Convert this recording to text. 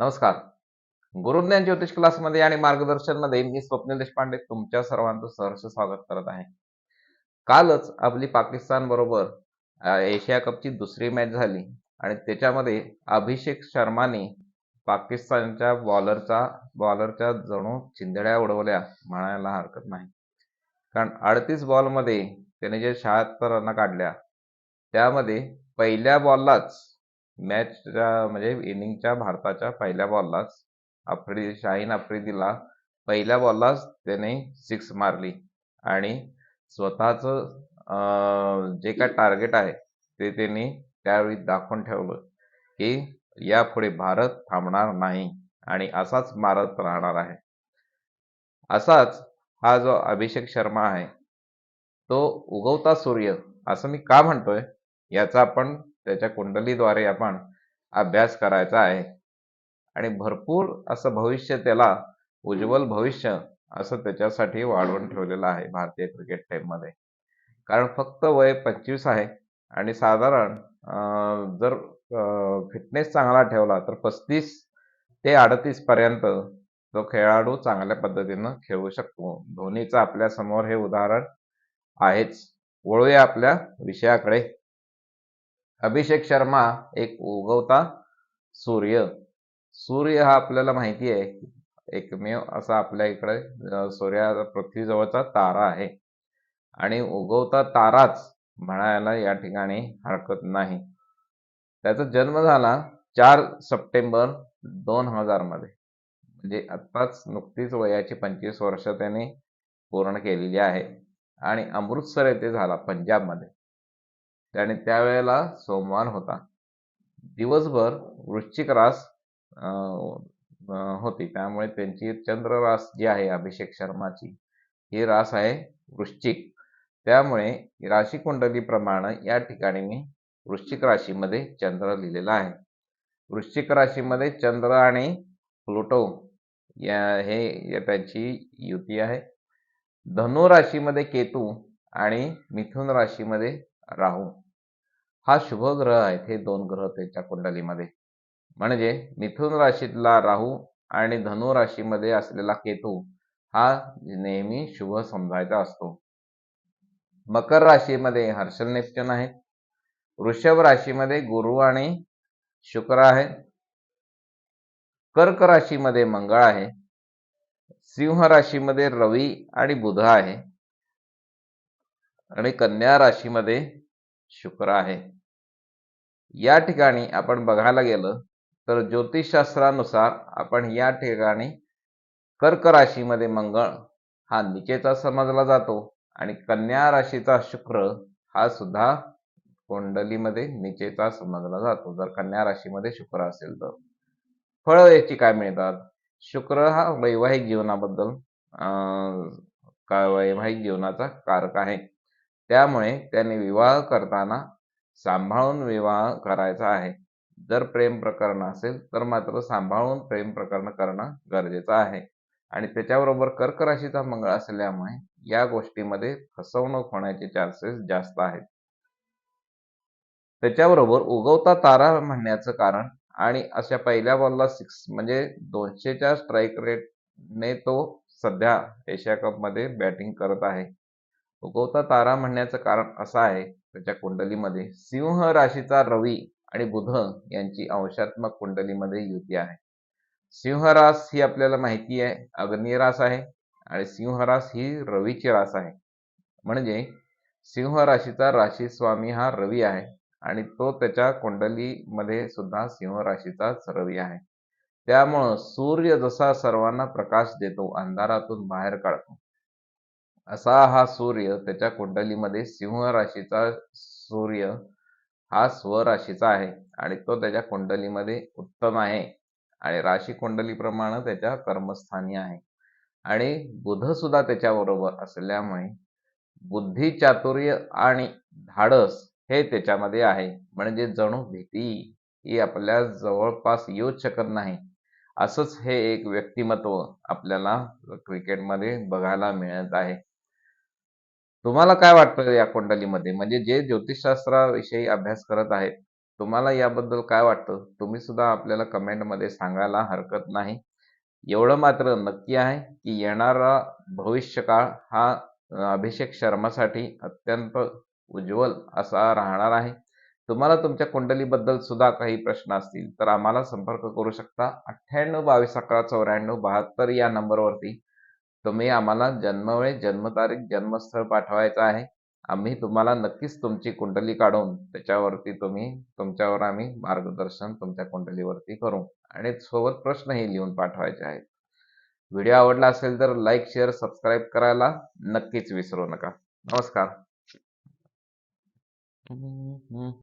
नमस्कार. गुरुज्ञान ज्योतिष क्लासमध्ये आणि मार्गदर्शनमध्ये मी स्वप्नील देशपांडे तुमच्या सर्वांचं सहर्ष स्वागत करत आहे. कालच आपली पाकिस्तान बरोबर एशिया कपची दुसरी मॅच झाली आणि त्याच्यामध्ये अभिषेक शर्माने पाकिस्तानच्या बॉलरचा बॉलरच्या जणू चिंधड्या उडवल्या म्हणायला हरकत नाही. कारण अडतीस बॉलमध्ये त्याने जे शहात्तर रन काढल्या त्यामध्ये पहिल्या बॉललाच मॅचच्या म्हणजे इनिंगच्या भारताच्या पहिल्या बॉललाच आफ्रिदी शाहीन आफ्रिदीला पहिल्या बॉललाच त्याने सिक्स मारली. आणि स्वतःचं जे काय टार्गेट आहे ते त्यांनी त्यावेळी दाखवून ठेवलं की यापुढे भारत थांबणार नाही आणि असाच मारत राहणार आहे. असाच हा जो अभिषेक शर्मा आहे तो उगवता सूर्य असं मी का म्हणतोय याचा आपण त्याच्या कुंडलीद्वारे आपण अभ्यास करायचा आहे. आणि भरपूर असं भविष्य त्याला उज्ज्वल भविष्य असं त्याच्यासाठी वाढवून ठेवलेलं आहे भारतीय क्रिकेट टीममध्ये कारण फक्त वय पंचवीस आहे आणि साधारण जर फिटनेस चांगला ठेवला तर पस्तीस ते अडतीस पर्यंत तो खेळाडू चांगल्या पद्धतीनं खेळू शकतो. धोनीचं आपल्यासमोर हे उदाहरण आहेच. वळूया आपल्या विषयाकडे. अभिषेक शर्मा एक उगवता सूर्य. सूर्य हा आपल्याला माहिती आहे एकमेव असा आपल्या इकडे सूर्या पृथ्वीजवळचा तारा आहे. आणि उगवता ताराच म्हणायला या ठिकाणी हरकत नाही. त्याचा जन्म झाला चार सप्टेंबर दोन हजारमध्ये. म्हणजे आत्ताच नुकतीच वयाची पंचवीस वर्ष त्याने पूर्ण केलेली आहे. आणि अमृतसर येथे झाला पंजाबमध्ये. त्याने त्यावेळेला सोमवार होता. दिवसभर वृश्चिक रास होती. त्यामुळे त्यांची चंद्र रास जी आहे अभिषेक शर्माची ही रास आहे वृश्चिक. त्यामुळे राशी कुंडलीप्रमाणे या ठिकाणी मी वृश्चिक राशीमध्ये चंद्र लिहिलेला आहे. वृश्चिक राशीमध्ये चंद्र आणि प्लुटो या हे त्यांची युती आहे. धनु राशीमध्ये केतू आणि मिथुन राशीमध्ये राहू. हा शुभ ग्रह आहेत हे दोन ग्रह त्याच्या कुंडलीमध्ये. म्हणजे मिथुन राशीतला राहू आणि धनु राशीमध्ये असलेला केतू हा नेहमी शुभ समजायचा असतो. मकर राशीमध्ये हर्षल नेप्चन आहे. वृषभ राशीमध्ये गुरु आणि शुक्र आहे. कर्क राशीमध्ये मंगळ आहे. सिंह राशीमध्ये रवी आणि बुध आहे. आणि कन्या राशीमध्ये शुक्र आहे. या ठिकाणी आपण बघायला गेलं तर ज्योतिषशास्त्रानुसार आपण या ठिकाणी कर्क राशीमध्ये मंगळ हा निचेचा समजला जातो आणि कन्या राशीचा शुक्र हा सुद्धा कुंडलीमध्ये निचेचा समजला जातो. जर कन्या राशीमध्ये शुक्र असेल तर. फळ याची काय मिळतात? शुक्र हा वैवाहिक जीवनाबद्दल अं, वैवाहिक जीवनाचा कारक आहे. त्यामुळे त्याने विवाह करताना सांभाळून विवाह करायचा आहे. जर प्रेम प्रकरण असेल तर मात्र सांभाळून प्रेम प्रकरण करणं गरजेचं आहे. आणि त्याच्याबरोबर कर्क राशीचा मंगळ असल्यामुळे या गोष्टीमध्ये फसवणूक होण्याचे चान्सेस जास्त आहेत. त्याच्याबरोबर उगवता तारा म्हणण्याचं कारण आणि अशा पहिल्या बॉलला सिक्स म्हणजे दोनशेच्या स्ट्राईक रेटने तो सध्या एशिया कपमध्ये बॅटिंग करत आहे. उगवता तारा म्हणण्याचं कारण असं आहे त्याच्या कुंडलीमध्ये सिंह राशीचा रवी आणि बुध यांची अंशात्मक कुंडलीमध्ये युती आहे. सिंहरास ही आपल्याला माहिती आहे अग्नी रास आहे आणि सिंहरास ही रवीची रास आहे. म्हणजे सिंह राशीचा राशी स्वामी हा रवी आहे आणि तो त्याच्या कुंडलीमध्ये सुद्धा सिंह राशीचाच रवी आहे. त्यामुळं सूर्य जसा सर्वांना प्रकाश देतो अंधारातून बाहेर काढतो. असा हा सूर्य त्याच्या कुंडलीमध्ये सिंह राशीचा सूर्य हा स्वराशीचा आहे आणि तो त्याच्या कुंडलीमध्ये उत्तम आहे. आणि राशी कुंडलीप्रमाणे त्याच्या कर्मस्थानी आहे. आणि बुध सुद्धा त्याच्याबरोबर असल्यामुळे बुद्धी चातुर्य आणि धाडस हे त्याच्यामध्ये आहे. म्हणजे जणू भीती ही आपल्या जवळपास येऊच शकत नाही. असंच हे एक व्यक्तिमत्व आपल्याला क्रिकेटमध्ये बघायला मिळत आहे. तुम्हाला काय वाटतं या कुंडलीमध्ये? म्हणजे जे ज्योतिषशास्त्राविषयी अभ्यास करत आहेत तुम्हाला याबद्दल काय वाटतं? तुम्ही सुद्धा आपल्याला कमेंटमध्ये सांगायला हरकत नाही. एवढं मात्र नक्की आहे की येणारा भविष्यकाळ हा अभिषेक शर्मासाठी अत्यंत उज्ज्वल असा राहणार आहे. तुम्हाला तुमच्या कुंडलीबद्दल सुद्धा काही प्रश्न असतील तर आम्हाला संपर्क करू शकता. अठ्ठ्याण्णव बावीस अकरा चौऱ्याण्णव बहात्तर या नंबरवरती तुम्ही आम्हाला जन्मवेळ जन्मतारीख जन्मस्थळ पाठवायचं आहे. आम्ही तुम्हाला नक्कीच तुमची कुंडली काढून त्याच्यावरती तुम्ही तुमच्यावर आम्ही मार्गदर्शन तुमच्या कुंडलीवरती करू. आणि सोबत प्रश्नही लिहून पाठवायचे आहेत. व्हिडिओ आवडला असेल तर लाईक शेअर सबस्क्राईब करायला नक्कीच विसरू नका. नमस्कार.